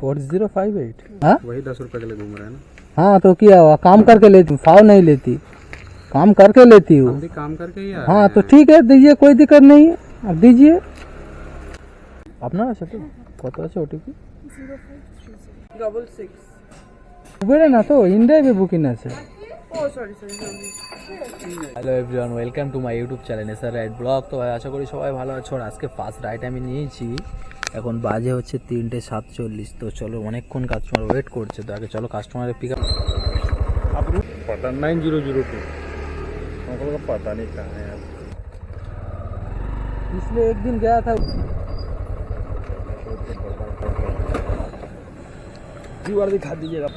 Four zero five eight हाँ वही दस रुपए के लिए घूम रहे हैं ना हाँ तो क्या हुआ काम करके लेती फाव नहीं लेती काम करके लेती हूँ हम भी काम करके ही आ रहे हाँ हैं। तो ठीक है दीजिए कोई दिक्कत नहीं है अब दीजिए আপনার আছে তো কত আছে ওটিপি ডবল সিক্স উবেরে না তো ইন্ডিয়ায় বুকিং আছে ও sorry sorry hello everyone welcome to my YouTube channel SR ride vlog তো ভাই আশা করি সবাই ভালো আছো আর আজকে ফার্স্ট রাইড আমি নিয়েছি এখন বাজে হচ্ছে তিনটে সাতচল্লিশ তো চলো অনেকক্ষণ কাস্টমার ওয়েট করছে তো আগে চলো কাস্টমারের পিক আপ पता नाइन जीरो जीरो टू हमको लगा पता नहीं कहाँ है अब इसलिए एक दिन गया था क्यू आर दिखा दीजिएगा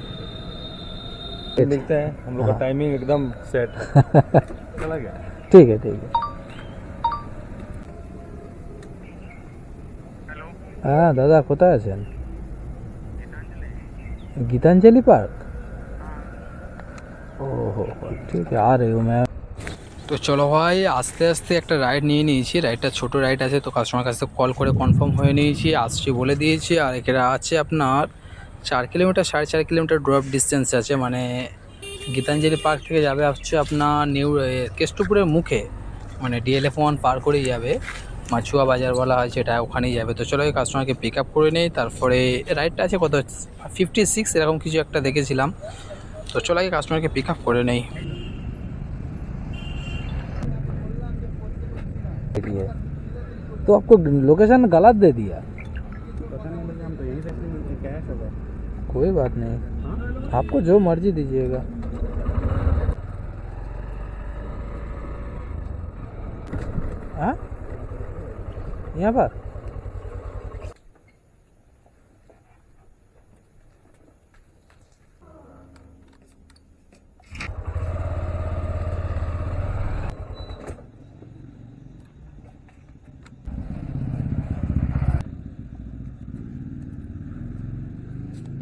देखते हैं हम लोग का हाँ। टाइमिंग एकदम सेट है चला गया ঠিক আছে ঠিক আছে হ্যাঁ দাদা কোথায় আছেন? গীতাঞ্জলি পার্ক? ও হো ঠিক আর তো চলো ভাই আস্তে আস্তে একটা রাইড নিয়ে নিয়েছি। রাইডটা ছোট রাইড আছে তো কাস্টমার কাছে কল করে কনফার্ম হয়ে নিয়েছি। আসছি বলে দিয়েছি আর এখানে আছে আপনার চার কিলোমিটার সাড়ে চার কিলোমিটার ড্রপ ডিস্টেন্স আছে। মানে গীতাঞ্জলি পার্ক থেকে যাবে হচ্ছে আপনার নিউ কেষ্টপুরের মুখে। মানে ডিএলএফ ওয়ান পার করেই যাবে। মাছুয়া বাজার বলা হয় সেটা ওখানেই যাবে তো চলো এই কাস্টমারকে পিক আপ করে নেই তারপরে রাইডটা আছে কত ফিফটি সিক্স এরকম কিছু একটা দেখেছিলাম তো চলো এই কাস্টমারকে পিক আপ করে নেই दिए तो आपको लोकेशन गलत दे दिया पता नहीं मुझे हम तो यहीं से कैश होगा कोई बात नहीं आपको जो मर्जी दीजिएगा हाँ यहाँ पर।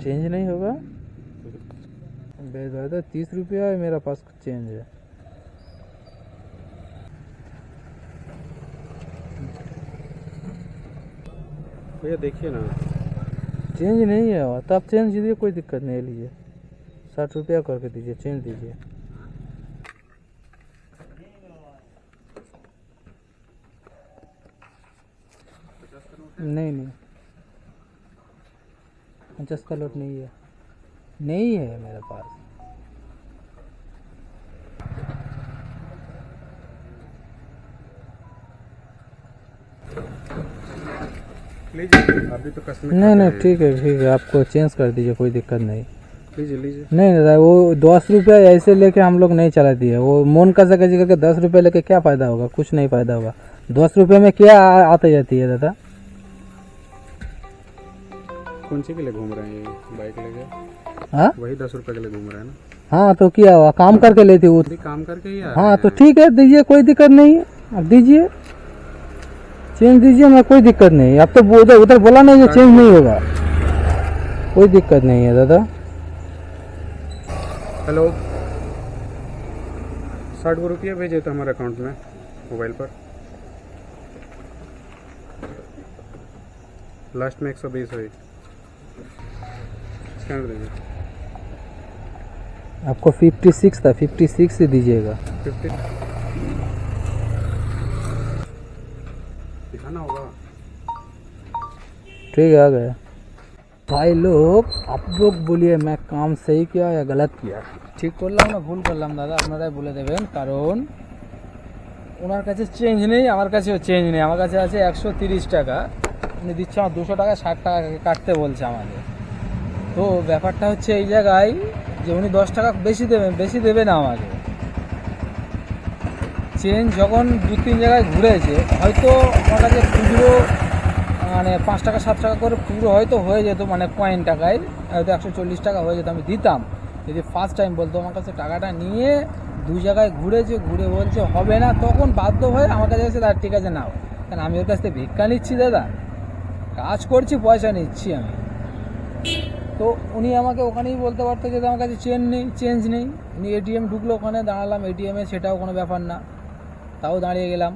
चेंज नहीं होगा। तो तीस रुपया है मेरा पास चेंज है। भैया देखिए ना। चेंज नहीं है तो आप चेंज दीजिए कोई दिक्कत नहीं लीजिए। साठ रुपया करके दीजिए, चेंज दीजिए। नहीं नहीं। पचास का नोट नहीं है। नहीं है मेरे पास। लीजिए अभी तो कस्टमर नहीं नहीं ठीक है ठीक है आपको चेंज कर दीजिए कोई दिक्कत नहीं। लीजिए लीजिए। नहीं दादा वो दस रुपया ऐसे लेके हम लोग नहीं चलाती है। वो मोन का जगह जगह के दस रुपया लेके क्या फ़ायदा होगा? कुछ नहीं फ़ायदा होगा। दस रुपये में क्या आते जाती है दादा? कौन सी के लिए घूम रहे हैं बाइक लेके? हाँ? वही दस रुपए के लिए घूम रहे हैं ना? हाँ तो क्या हुआ काम करके लेती हूँ। काम करके ही हाँ तो ठीक है दीजिए कोई दिक्कत नहीं है। अब दीजिए। चेंज दीजिए मैं कोई दिक्कत नहीं। अब तो उधर उधर बोला नहीं कि चेंज नहीं होगा। कोई दिक्कत नहीं है दादा। हेलो। साठ को रुपये भेजे थे हमारे अकाउंट में मोबाइल पर। लास्ट में एक सौ बीस हुई। दीजिए। आपको फिफ्टी सिक्स था फिफ्टी सिक्स ही दीजिएगा। फिफ्टी दिखाना होगा ठीक है आ गया भाई लोग आप लोग बोलिए मैं काम सही किया या गलत किया ঠিক করলাম না ভুল করলাম দাদা আপনারাই বলে দেবেন কারণ ওনার কাছে চেঞ্জ নেই আমার কাছেও চেঞ্জ নেই আমার কাছে আছে একশো তিরিশ টাকা উনি দিচ্ছে আমার দুশো টাকা ষাট টাকা কাটতে বলছে আমাকে তো ব্যাপারটা হচ্ছে এই জায়গায় যে উনি দশ টাকা বেশি দেবেন বেশি দেবে না আমাকে চেঞ্জ যখন দু, তিন জায়গায় ঘুরেছে, হয়তো আমার কাছে খুচরো মানে পাঁচ টাকা, সাত টাকা করে পুরো হয়তো হয়ে যেত মানে কয়েন টাকায়, হয়তো একশো চল্লিশ টাকা হয়ে যেত, আমি দিতাম। যদি ফার্স্ট টাইম বলতো, আমার কাছে টাকাটা নিয়ে দু জায়গায় ঘুরেছে, ঘুরে বলছে, হবে না, তখন বাধ্য হয়ে আমার কাছে এসে তার ঠিক আছে, নাও। কারণ আমি ওর কাছ থেকে ভিক্ষা নিচ্ছি, দাদা? কাজ করছি, পয়সা নিচ্ছি আমি। তো উনি আমাকে ওখানেই বলতে পারতো যে আমার কাছে চেন নেই চেঞ্জ নেই। উনি এটিএম ঢুকলো ওখানে, দাঁড়ালাম এটিএমে সেটাও কোনো ব্যাপার না। তাও দাঁড়িয়ে গেলাম।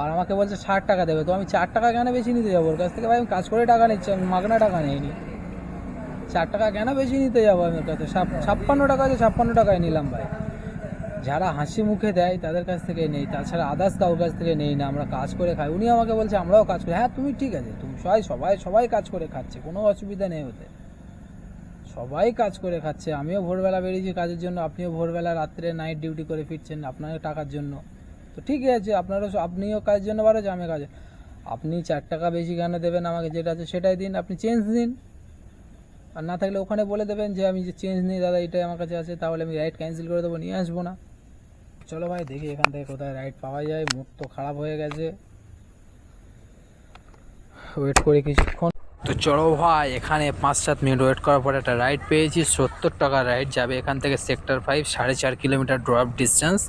আর আমাকে বলছে ষাট টাকা দেবে। তো আমি চার টাকা কেন বেশি নিতে যাব? ওর কাছ থেকে ভাই আমি কাজ করে টাকা নিচ্ছি, আমি মাগনা টাকা নিইনি। চার টাকা কেন বেশি নিতে যাব আমি ওর কাছে? ছাপ্পান্ন টাকা আছে, ছাপ্পান্ন টাকায় নিলাম ভাই। যারা হাসি মুখে দেয় তাদের কাছ থেকে নেই, তাছাড়া আদার্স কারোর কাছ থেকে নেই না, আমরা কাজ করে খাই। উনি আমাকে বলছে, আমরাও কাজ করি। হ্যাঁ তুমি ঠিক আছে, তুমি সবাই সবাই সবাই কাজ করে খাচ্ছে, কোনো অসুবিধা নেই ওতে। সবাই কাজ করে খাচ্ছে, আমিও ভোরবেলা বেরিয়েছি কাজের জন্য, আপনিও ভোরবেলা, রাত্রে নাইট ডিউটি করে ফিরছেন আপনার টাকার জন্য। তো ঠিকই আছে, আপনারও আপনিও কাজের জন্য বারোছে আমি কাজ আপনি চার টাকা বেশি কেন দেবেন আমাকে? যেটা আছে সেটাই দিন, আপনি চেঞ্জ দিন আর না থাকলে ওখানে বলে দেবেন যে, আমি যে চেঞ্জ নিই, দাদা, এটাই আমার কাছে আছে, তাহলে আমি রাইড ক্যান্সেল করে দেবো, নিয়ে আসব না। চলো ভাই, দেখি এখান থেকে কোথায় রাইড পাওয়া যায়। মুখ তো খারাপ হয়ে গেছে। ওয়েট করি কিছুক্ষণ। তো চলো ভাই, এখানে পাঁচ সাত মিনিট ওয়েট করার পরে একটা রাইড পেয়েছি। সত্তর টাকার রাইড যাবে এখান থেকে সেক্টর ফাইভ সাড়ে চার কিলোমিটার ড্রপ ডিস্টেন্স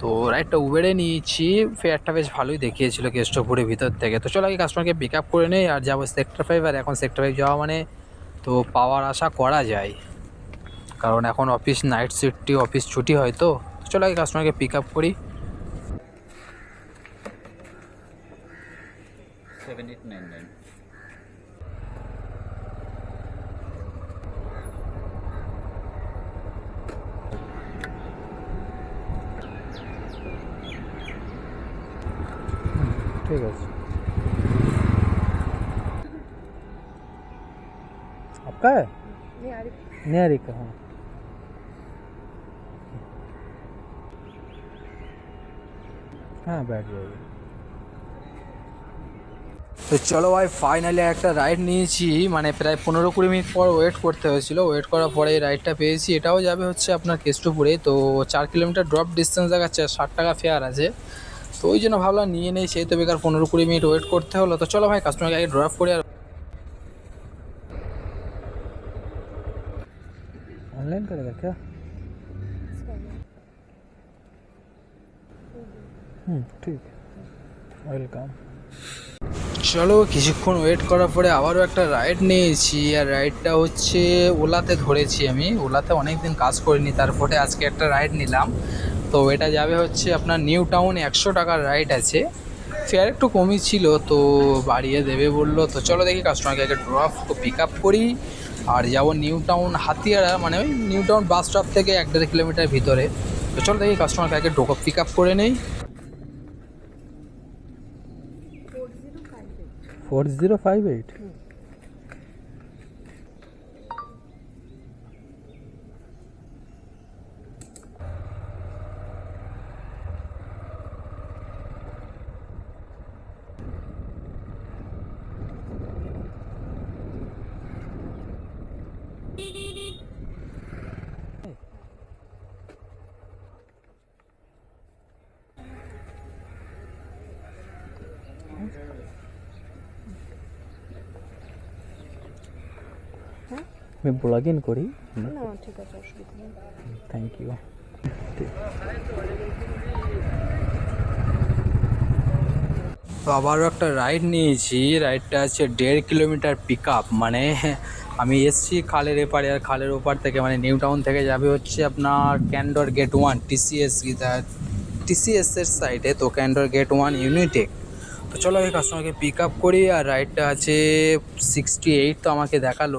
তো রাইডটা উবেরে নিয়েছি। ফেয়ারটা বেশ ভালোই দেখিয়েছিল কেষ্টপুরের ভিতর থেকে। তো চলো আগে কাস্টমারকে পিক আপ করে নেই আর যাব সেক্টর ফাইভ আর এখন সেক্টর ফাইভ যাওয়া মানে তো পাওয়ার আশা করা যায়। কারণ এখন অফিস নাইট শিফটটি অফিস ছুটি হয় তো। চলো আগে কাস্টমারকে পিক আপ করি। Seven eight nine nine. ನೇರಿಕ হ্যাঁ ব্যাট যাবে তো চলো ভাই ফাইনালি একটা রাইড নিয়েছি। মানে প্রায় পনেরো কুড়ি মিনিট পর ওয়েট করতে হয়েছিল। ওয়েট করার পরে এই রাইডটা পেয়েছি। এটাও যাবে হচ্ছে আপনার কেষ্টপুরে। তো চার কিলোমিটার ড্রপ ডিস্টেন্স দেখাচ্ছে, ষাট টাকা ফেয়ার আছে। তো ওই জন্য ভাবলাম নিয়ে নেই, সেই তো বেকার পনেরো কুড়ি মিনিট ওয়েট করতে হলো। তো চলো ভাই কাস্টমারকে আগে ড্রপ করে আর करेगा क्या হুম ঠিক ওয়েলকাম চলো কিছুক্ষণ ওয়েট করার পরে আবারও একটা রাইড নিয়েছি আর রাইডটা হচ্ছে ওলাতে ধরেছি আমি ওলাতে অনেক দিন কাজ করিনি তারপরে আজকে একটা রাইড নিলাম তো এটা যাবে হচ্ছে আপনার নিউ টাউন একশো টাকার রাইড আছে ফেয়ার একটু কমই ছিল তো বাড়িয়ে দেবে বললো তো চলো দেখি কাস্টমারকে আগে ড্রপ তো পিক আপ করি আর যাব নিউ টাউন হাতিয়ারা মানে ওই নিউ টাউন বাস স্টপ থেকে এক দেড় কিলোমিটার ভিতরে। তো চলো দেখি কাস্টমার কাকে ডোকো পিক আপ করে নেই। ফোর জিরো ফাইভ এইট আমি ব্লগ ইন করি। না ঠিক আছে অসুবিধা নেই। থ্যাংক ইউ তো আবারও একটা রাইড নিয়েছি। রাইডটা আছে দেড় কিলোমিটার পিক আপ মানে আমি এসছি খালের এপারে আর খালের ওপার থেকে মানে নিউ টাউন থেকে যাবে হচ্ছে আপনার Candor gate one TCS TCS এর সাইডে তো ক্যান্ডর গেট ওয়ান ইউনিটেক তো চলো এই কাস্টমারকে পিক আপ করি আর রাইডটা আছে সিক্সটি এইট তো আমাকে দেখাল।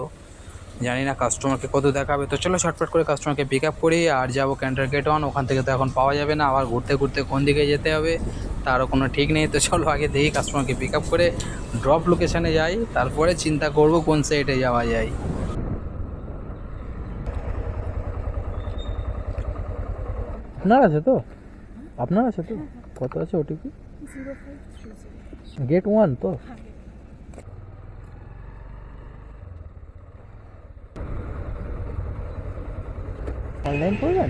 জানি না কাস্টমারকে কত দেখাবে। তো চলো শর্টকাট করে কাস্টমারকে পিক আপ করি আর যাব ক্যান্টার গেট ওয়ান ওখান থেকে তো এখন পাওয়া যাবে না। আবার ঘুরতে ঘুরতে কোন দিকে যেতে হবে তারও কোনো ঠিক নেই। তো চলো আগে দেখি কাস্টমারকে পিক আপ করে ড্রপ লোকেশানে যাই তারপরে চিন্তা করব কোন সাইডে যাওয়া যায়। আপনার আছে তো? আপনার আছে তো? কত আছে ওটিপি গেট ওয়ান তো? অনলাইন করবেন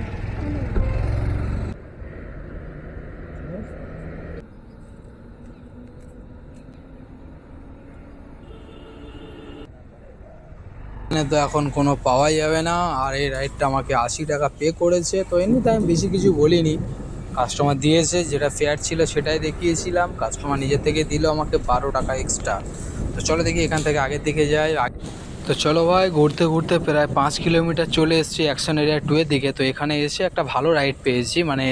এখানে তো এখন কোনো পাওয়াই যাবে না, আর এই রাইডটা আমাকে আশি টাকা পে করেছে, তো এমনিতে আমি বেশি কিছু বলিনি। কাস্টমার দিয়েছে, যেটা ফেয়ার ছিল সেটাই দেখিয়েছিলাম কাস্টমার নিজে থেকে দিল আমাকে বারো টাকা এক্সট্রা তো চলো দেখি এখান থেকে আগের দিকে যাই, আগে- তো চলো ভাই, ঘুরতে ঘুরতে প্রায় পাঁচ কিলোমিটার চলে এসেছি অ্যাকশন এরিয়া টু এর দিকে। তো এখানে এসে একটা ভালো রাইড পেয়েছি মানে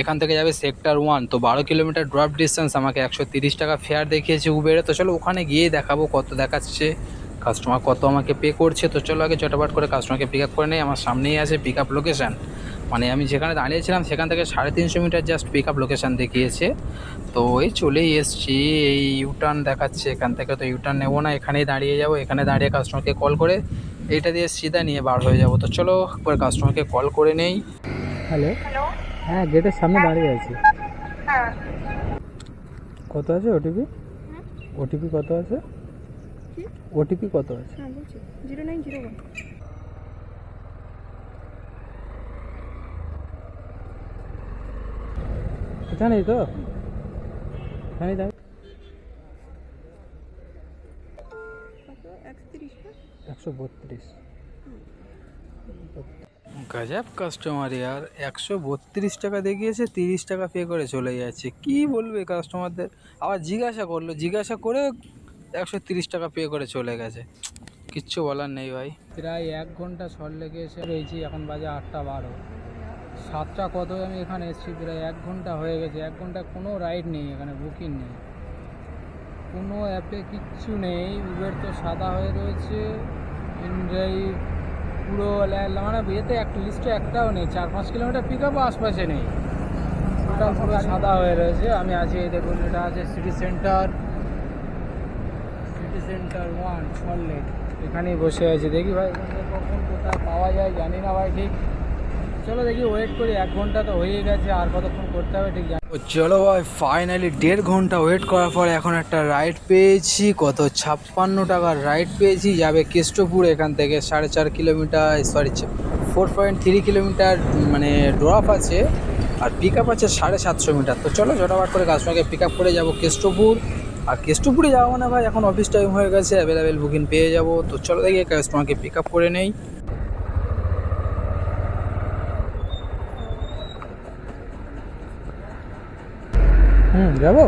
এখান থেকে যাবে সেক্টর ওয়ান তো বারো কিলোমিটার ড্রপ ডিস্টেন্স আমাকে একশো তিরিশ টাকা ফেয়ার দেখিয়েছে উবেরে তো চলো ওখানে গিয়ে দেখাবো কত দেখাচ্ছে কাস্টমার কত আমাকে পে করছে। তো চলো আগে চটাপাট করে কাস্টমারকে পিক আপ করে নেই, আমার সামনেই আছে পিক আপ লোকেশান মানে আমি যেখানে দাঁড়িয়েছিলাম সেখান থেকে সাড়ে তিনশো metre just pick up location দেখিয়েছে। তো এই চলেই এসছি এই ইউটার্ন দেখাচ্ছে এখান থেকে তো ইউটার্ন নেব না এখানেই দাঁড়িয়ে যাব এখানে দাঁড়িয়ে কাস্টমারকে কল করে এইটা দিয়ে সিধা নিয়ে বার হয়ে যাব। তো চলো একবার কাস্টমারকে কল করে নেই। হ্যালো হ্যাঁ গেটের সামনে দাঁড়িয়ে আছি। হ্যাঁ। কত আছে ওটিপি ওটিপি কত আছে? ওটিপি কত আছে? হ্যাঁ জিরো নাইন জিরো ওয়ান এখানেই তো। এখানেই কত একশো বত্রিশ। গজব কাস্টমার ইয়ার। একশো বত্রিশ টাকা দেখিয়েছে তিরিশ টাকা পে করে চলে যাচ্ছে। কি বলবে কাস্টমারদের আবার জিজ্ঞাসা করল জিজ্ঞাসা করে একশো তিরিশ টাকা পে করে চলে গেছে। কিচ্ছু বলার নেই ভাই। প্রায় এক ঘণ্টা সল লেগে এসে রয়েছি এখন বাজে আটটা বারো। সাতটা কত আমি এখানে এসেছি, প্রায় এক ঘণ্টা হয়ে গেছে। এক ঘণ্টা কোনো রাইড নেই এখানে বুকিং নেই। কোনো অ্যাপে কিচ্ছু নেই। উবের তো সাদা হয়ে রয়েছে। ইনড্রাইভ পুরো মানে এতে একটা লিস্টে একটাও নেই। চার, পাঁচ কিলোমিটার পিক আপও আশপাশে নেই। ওটা পুরো সাদা হয়ে রয়েছে। আমি আছি, এই দেখুন, এটা আছে city centre city centre one Salt Lake এখানেই বসে আছে। দেখি ভাই কখন কোথায় পাওয়া যায়, জানি না ভাই, ঠিক। চলো দেখি ওয়েট করি, এক ঘণ্টা তো হয়ে গেছে, আর কতক্ষণ করতে হবে ঠিক জানি চলো ভাই ফাইনালি দেড় ঘণ্টা ওয়েট করার পর এখন একটা রাইড পেয়েছি, কত ছাপ্পান্ন টাকার রাইড পেয়েছি, যাবে কেষ্টপুর, এখান থেকে সাড়ে চার kilometre sorry four point three kilometre মানে ড্রপ আছে, আর পিক আপ আছে সাড়ে সাতশো মিটার। তো চলো জটাবাট করে কাস্টমারকে পিক আপ করে যাব কেষ্টপুর। আর কেষ্টপুরে যাওয়া মানে ভাই, এখন অফিস টাইম হয়ে গেছে অ্যাভেলেবেল বুকিং পেয়ে যাব। তো চলো দেখি কাস্টমারকে পিক আপ করে নেই। যাব?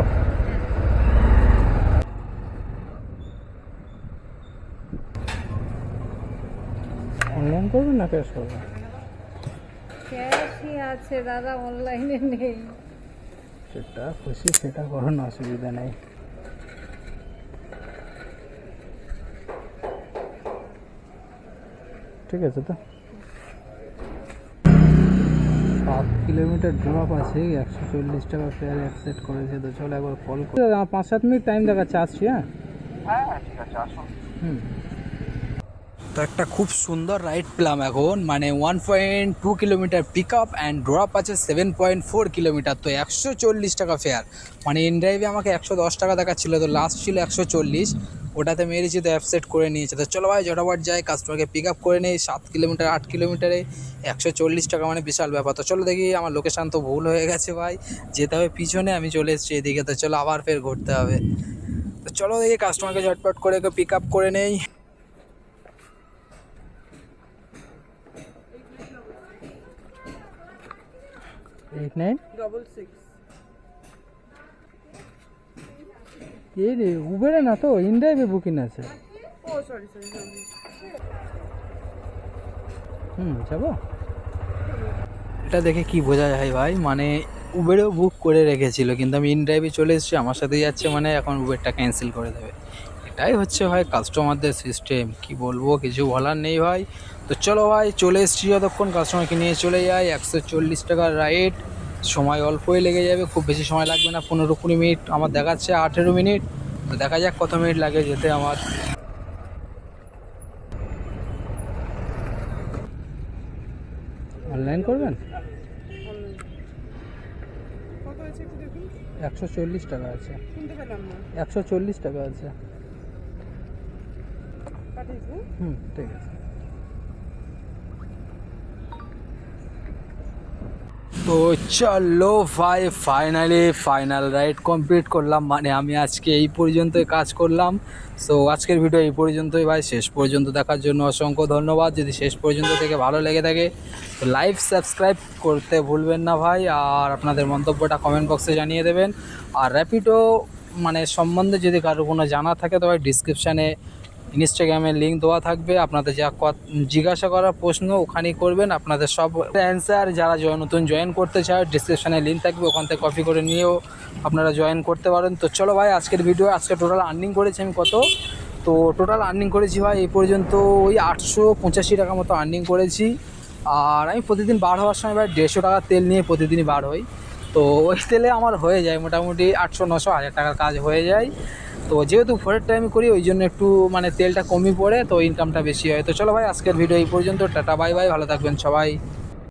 অনলাইন করবেন না ক্যাশ করবেন ক্যাশই আছে দাদা অনলাইনে নেই। যেটা খুশি সেটা করুন অসুবিধা নেই। ঠিক আছে তো? কিলোমিটার ড্রপ আছে একশো চল্লিশ টাকা ফেয়ার অ্যাকসেপ্ট করেছে তো চলো একবার কল করে। আমার পাঁচ সাত মিনিট টাইম দেখাচ্ছে আসছি হ্যাঁ? হ্যাঁ ঠিক আছে আসো হুম। তো একটা খুব সুন্দর রাইড পেলাম এখন মানে one point two kilometre pick up and drop আছে সেভেন পয়েন্ট ফোর কিলোমিটার তো একশো চল্লিশ টাকা ফেয়ার মানে ইন ড্রাইভে আমাকে একশো দশ টাকা দেখাচ্ছিলো তো লাস্ট ছিল একশো চল্লিশ। ওটাতে মেরেছি তো অ্যাপসেট করে নিয়েছে। তো চলো ভাই জটাবট যাই কাস্টমারকে পিক আপ করে নেই সাত কিলোমিটার আট কিলোমিটারে একশো চল্লিশ টাকা মানে বিশাল ব্যাপার। তো চলো দেখি আমার লোকেশান তো ভুল হয়ে গেছে ভাই যেতে হবে পিছনে আমি চলে এসেছি এদিকে। তো চলো আবার ফের ঘুরতে হবে। তো চলো দেখি কাস্টমারকে ঝটপট করে পিক আপ করে নেই। এইট নাইন ডবল সিক্স এই রে উবেরে না তো ইনড্রাইভে বুকিং আছে। ও সরি সরি হুম যাব? এটা দেখে কি বোঝা যায় ভাই মানে উবেরও বুক করে রেখেছিল কিন্তু আমি ইন ড্রাইভে চলে এসেছি আমার সাথে যাচ্ছে মানে এখন উবেরটা ক্যান্সেল করে দেবে। এটাই হচ্ছে ভাই কাস্টমারদের সিস্টেম কি বলব কিছু বলার নেই ভাই। তো চলো ভাই চলে এসেছি যতক্ষণ কাস্টমারকে নিয়ে চলে যাই একশো চল্লিশ টাকার রাইড সময় অল্পই লেগে যাবে খুব বেশি সময় লাগবে না। পনেরো কুড়ি মিনিট আমার দেখাচ্ছে আঠেরো মিনিট। তো দেখা যাক কত মিনিট লাগে যেতে আমার। অনলাইন করবেন? একশো চল্লিশ টাকা আছে। একশো চল্লিশ টাকা আছে। হুম ঠিক আছে। তো চলো ভাই ফাইনালি ফাইনাল রাইড কমপ্লিট করলাম। মানে আমি আজকে এই পর্যন্তই কাজ করলাম। সো আজকের ভিডিও এই পর্যন্তই ভাই। শেষ পর্যন্ত দেখার জন্য অসংখ্য ধন্যবাদ। যদি শেষ পর্যন্ত থেকে ভালো লেগে থাকে, তো লাইভ সাবস্ক্রাইব করতে ভুলবেন না ভাই। আর আপনাদের মন্তব্যটা কমেন্ট বক্সে জানিয়ে দেবেন। আর র্যাপিডো মানে সম্বন্ধে যদি কারও কোনো জানা থাকে, তো ভাই ডিসক্রিপশানে ইনস্টাগ্রামের লিঙ্ক দেওয়া থাকবে। আপনাদের যা জিজ্ঞাসা করার প্রশ্ন, ওখানেই করবেন। আপনাদের সব অ্যান্সার যারা নতুন জয়েন করতে চায় ডিসক্রিপশানে লিঙ্ক থাকবে, ওখান থেকে কপি করে নিয়েও আপনারা জয়েন করতে পারেন। তো চলো ভাই, আজকের ভিডিও আজকে টোটাল আর্নিং করেছি আমি কত? তো টোটাল আর্নিং করেছি ভাই, এই পর্যন্ত ওই আটশো পঁচাশি টাকা মতো আর্নিং করেছি। আর আমি প্রতিদিন বার হওয়ার সময় ভাই দেড়শো টাকা তেল নিয়ে প্রতিদিনই বার হই। তো ওই তেলে আমার হয়ে যায় মোটামুটি আটশো, নশো, হাজার টাকার কাজ হয়ে যায়। তো যেহেতু ফোরের টাইম করি, ওই জন্য একটু মানে তেলটা কমই পড়ে, তো ইনকামটা বেশি হয়। তো চলো ভাই, আজকের ভিডিও এই পর্যন্ত। টাটা বাই বাই ভালো থাকবেন সবাই।